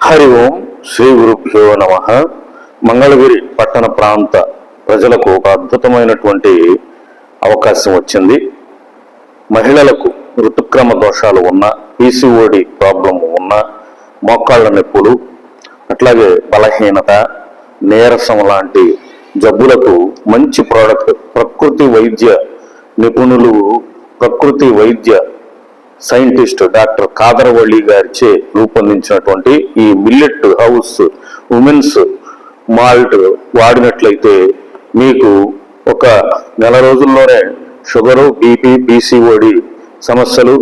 హరి ఓం శ్రీ గురుభ్యో నమ. మంగళగిరి పట్టణ ప్రాంత ప్రజలకు ఒక అద్భుతమైనటువంటి అవకాశం వచ్చింది. మహిళలకు ఋతుక్రమ దోషాలు ఉన్న పీసీఓడి ప్రాబ్లం ఉన్న మోకాళ్ళ నొప్పులు అట్లాగే బలహీనత నీరసం లాంటి జబ్బులకు మంచి ప్రోడక్ట్ ప్రకృతి వైద్య నిపుణులు ప్రకృతి వైద్య సైంటిస్ట్ డాక్టర్ కాదరవల్లి గారిచే రూపొందించినటువంటి ఈ మిల్లెట్ హౌస్ ఉమెన్స్ మాల్ట్ వాడినట్లయితే మీకు ఒక నెల రోజుల్లోనే షుగరు బీపీ పీసీఓడి సమస్యలు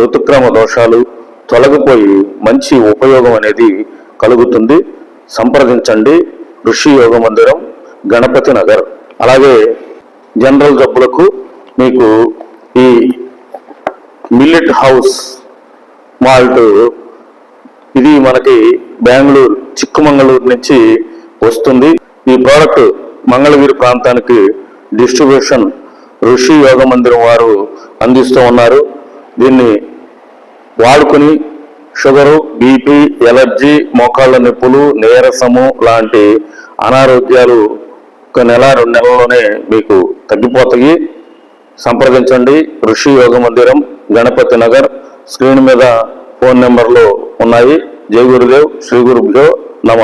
ఋతుక్రమ దోషాలు తొలగిపోయి మంచి ఉపయోగం అనేది కలుగుతుంది. సంప్రదించండి. ఋషి యోగ మందిరం గణపతి నగర్. అలాగే జనరల్ జబ్బులకు మీకు ఈ మిల్లెట్ హౌస్ మాల్ట్. ఇది మనకి బెంగళూరు చిక్కమంగళూరు నుంచి వస్తుంది. ఈ ప్రోడక్ట్ మంగళగిరి ప్రాంతానికి డిస్ట్రిబ్యూషన్ ఋషి యోగ మందిరం వారు అందిస్తూ ఉన్నారు. దీన్ని వాడుకుని షుగరు బీపీ ఎలర్జీ మోకాళ్ళ నొప్పులు నీరసము లాంటి అనారోగ్యాలు ఒక నెల రెండు నెలల్లోనే మీకు తగ్గిపోతాయి. సంప్రదించండి. ఋషి యోగ మందిరం గణపతి నగర్. స్క్రీన్ మీద ఫోన్ నెంబర్లు ఉన్నాయి. జై గురుదేవ్ శ్రీ గురుభ్యో నమ.